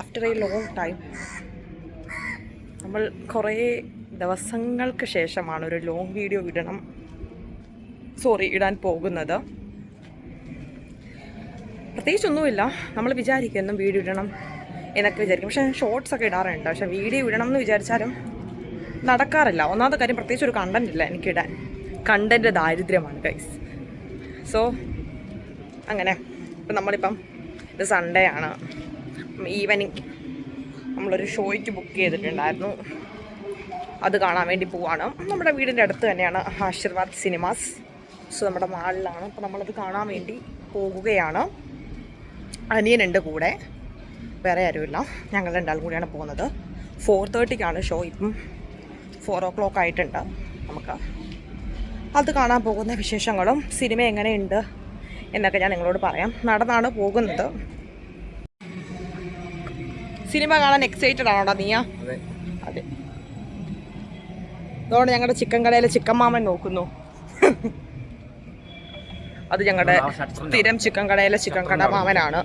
After A long time നമ്മൾ കുറേ ദിവസങ്ങൾക്ക് ശേഷമാണ് ഒരു ലോങ് വീഡിയോ ഇടണം. സോറി ഇടാൻ പോകുന്നത്. പ്രത്യേകിച്ചൊന്നുമില്ല. നമ്മൾ വിചാരിക്കും എന്നും വീഡിയോ ഇടണം എന്നൊക്കെ വിചാരിക്കും. പക്ഷേ ഷോർട്സ് ഒക്കെ ഇടാറുണ്ട്. പക്ഷേ വീഡിയോ ഇടണം എന്ന് വിചാരിച്ചാലും നടക്കാറില്ല. ഒന്നാമത്തെ കാര്യം പ്രത്യേകിച്ച് ഒരു കണ്ടന്റ് ഇല്ല എനിക്കിടാൻ കണ്ടന്റ് ദാരിദ്ര്യമാണ് ഗൈസ് സോ അങ്ങനെ. ഇപ്പം നമ്മളിപ്പം ഇത് സൺഡേ ആണ്. ഈവനിങ് നമ്മളൊരു ഷോയ്ക്ക് ബുക്ക് ചെയ്തിട്ടുണ്ടായിരുന്നു. അത് കാണാൻ വേണ്ടി പോവാണ്. നമ്മുടെ വീടിന്റെ അടുത്ത് തന്നെയാണ് ആശീർവാദ് സിനിമാസ് സോ നമ്മുടെ മാളിലാണ് അപ്പോൾ നമ്മളത് കാണാൻ വേണ്ടി പോകുകയാണ്. അനിയനുണ്ട് കൂടെ. വേറെ ആരുമില്ല. ഞങ്ങൾ രണ്ടാളും കൂടിയാണ് പോകുന്നത്. ഫോർ തേർട്ടിക്കാണ് ഷോ ഇപ്പം ഫോർ ഓ ക്ലോക്ക് ആയിട്ടുണ്ട് നമുക്ക്. അത് കാണാൻ പോകുന്ന വിശേഷങ്ങളും സിനിമ എങ്ങനെയുണ്ട് എന്നൊക്കെ ഞാൻ നിങ്ങളോട് പറയാം. നടന്നാണ് പോകുന്നത്. സിനിമ കാണാൻ എക്സൈറ്റഡ് ആണോടാ നീയാ? അതെ. അതെ. അതുകൊണ്ട് ഞങ്ങളുടെ ചിക്കൻ കടയിലെ ചിക്കൻ മാമൻ നോക്കുന്നു. അത് ഞങ്ങളുടെ സ്ഥിരം ചിക്കൻ കടയിലെ ചിക്കൻ കട മാമനാണ്.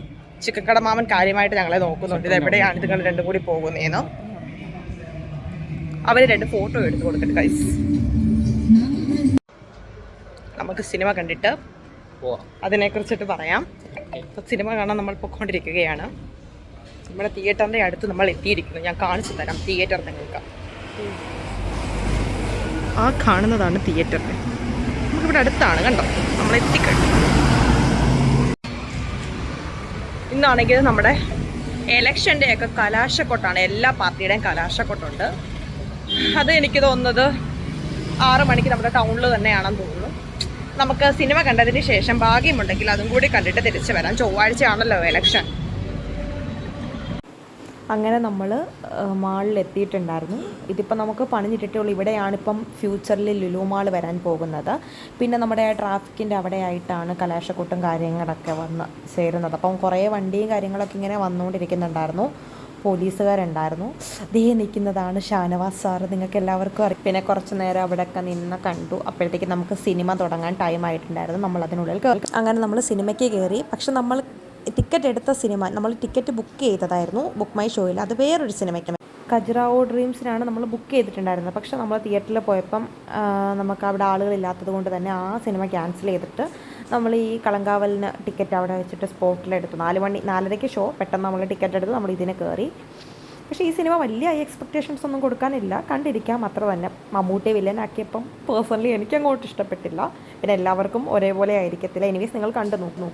ചിക്കൻ കട മാമൻ കാര്യമായിട്ട് ഞങ്ങളെ നോക്കുന്നുണ്ട്. ഇത് എവിടെയാണ്? നിങ്ങൾ രണ്ടും കൂടി പോകുന്നതെന്ന് അവർ രണ്ട് ഫോട്ടോ എടുത്തു കൊടുക്കട്ടെ കൈസ് നമുക്ക് സിനിമ കണ്ടിട്ട് അതിനെ അതിനെക്കുറിച്ചിട്ട് പറയാം. സിനിമ കാണാൻ നമ്മൾ പൊയ്ക്കൊണ്ടിരിക്കുകയാണ് നമ്മുടെ തിയേറ്ററിന്റെ അടുത്ത് നമ്മൾ എത്തിയിരിക്കുന്നു. ഞാൻ കാണിച്ചു തരാം തിയേറ്റർ നിങ്ങൾക്ക്. ആ കാണുന്നതാണ് തിയേറ്റർ. നമുക്കിവിടെ അടുത്താണ് കണ്ടോ? നമ്മൾ എത്തിക്കഴിഞ്ഞു. ഇന്നാണെങ്കിൽ നമ്മുടെ എലക്ഷന്റെ ഒക്കെ കലാശക്കൊട്ടാണ്. എല്ലാ പാർട്ടിയുടെയും കലാശക്കൊട്ടുണ്ട്. അത് എനിക്ക് തോന്നുന്നത് ആറ് മണിക്ക് നമ്മുടെ ടൗണിൽ തന്നെയാണെന്ന് തോന്നുന്നു. നമുക്ക് സിനിമ കണ്ടതിന് ശേഷം ഭാഗ്യമുണ്ടെങ്കിൽ അതും കൂടി കണ്ടിട്ട് തിരിച്ചു വരാം. ചൊവ്വാഴ്ചയാണല്ലോ എലക്ഷൻ അങ്ങനെ നമ്മൾ മാളിൽ എത്തിയിട്ടുണ്ടായിരുന്നു ഇതിപ്പോൾ നമുക്ക് പണിഞ്ഞിട്ടേ ഉള്ളൂ. ഇവിടെയാണിപ്പം ഫ്യൂച്ചറിൽ ലുലു മാൾ വരാൻ പോകുന്നത്. പിന്നെ നമ്മുടെ ട്രാഫിക്കിന്റെ അവിടെ ആയിട്ടാണ് കലാശക്കൂട്ടും കാര്യങ്ങളൊക്കെ വന്ന് ചേരുന്നത്. അപ്പം കുറേ വണ്ടിയും കാര്യങ്ങളൊക്കെ ഇങ്ങനെ വന്നുകൊണ്ടിരിക്കുന്നുണ്ടായിരുന്നു. പോലീസുകാരുണ്ടായിരുന്നു. ദേ നിൽക്കുന്നതാണ് ഷാനവാസ് സാറ് നിങ്ങൾക്ക് എല്ലാവർക്കും അറിയാം. പിന്നെ കുറച്ച് നേരം അവിടെയൊക്കെ നിന്ന് കണ്ടു. അപ്പോഴത്തേക്ക് നമുക്ക് സിനിമ തുടങ്ങാൻ ടൈം ആയിട്ടുണ്ടായിരുന്നു. നമ്മൾ അതിനുള്ളിൽ അങ്ങനെ നമ്മൾ സിനിമയ്ക്ക് കയറി പക്ഷെ നമ്മൾ ടിക്കറ്റ് എടുത്ത സിനിമ നമ്മൾ ടിക്കറ്റ് ബുക്ക് ചെയ്തതായിരുന്നു ബുക്ക് മൈ ഷോയിൽ അത് വേറൊരു സിനിമയ്ക്ക് കജറാവോ ഡ്രീംസിനാണ് നമ്മൾ ബുക്ക് ചെയ്തിട്ടുണ്ടായിരുന്നത്. പക്ഷേ നമ്മൾ തിയേറ്ററിൽ പോയപ്പം നമുക്ക് അവിടെ ആളുകളില്ലാത്തത് കൊണ്ട് തന്നെ ആ സിനിമ ക്യാൻസൽ ചെയ്തിട്ട് നമ്മൾ ഈ കളങ്കാവലിന് ടിക്കറ്റ് അവിടെ വെച്ചിട്ട് സ്പോട്ടിലെടുത്തു നാല് മണി നാലരയ്ക്ക് ഷോ പെട്ടെന്ന് നമ്മൾ ടിക്കറ്റ് എടുത്ത് നമ്മൾ ഇതിനെ കയറി പക്ഷേ ഈ സിനിമ വലിയ എക്സ്പെക്റ്റേഷൻസ് ഒന്നും കൊടുക്കാനില്ല. കണ്ടിരിക്കാം അത്ര തന്നെ. മമ്മൂട്ടി വില്ലനാക്കിയപ്പം പേഴ്സണലി എനിക്ക് അങ്ങോട്ട് ഇഷ്ടപ്പെട്ടില്ല. പിന്നെ എല്ലാവർക്കും ഒരേപോലെ ആയിരിക്കത്തില്ല. എനിവേസ് നിങ്ങൾ കണ്ടു നോക്കുന്നു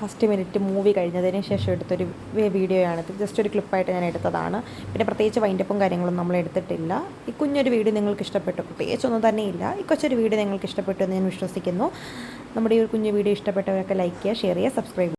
ഫസ്റ്റ് മിനിറ്റ് മൂവി കഴിഞ്ഞതിന് ശേഷം എടുത്തൊരു വീഡിയോയാണിത് ജസ്റ്റ് ഒരു ക്ലിപ്പായിട്ട് ഞാൻ എടുത്തതാണ്. പിന്നെ പ്രത്യേകിച്ച് വൈൻഡപ്പും കാര്യങ്ങളും നമ്മൾ എടുത്തിട്ടില്ല. ഈ കുഞ്ഞൊരു വീഡിയോ നിങ്ങൾക്ക് ഇഷ്ടപ്പെട്ടു. പ്രത്യേകിച്ചൊന്നും തന്നെയില്ല ഈ കൊച്ചൊരു വീഡിയോ നിങ്ങൾക്ക് ഇഷ്ടപ്പെട്ടു എന്ന് ഞാൻ വിശ്വസിക്കുന്നു. നമ്മുടെ ഈ ഒരു കുഞ്ഞു വീഡിയോ ഇഷ്ടപ്പെട്ടവരൊക്കെ ലൈക്ക് ചെയ്യുക ഷെയർ ചെയ്യുക സബ്സ്ക്രൈബ്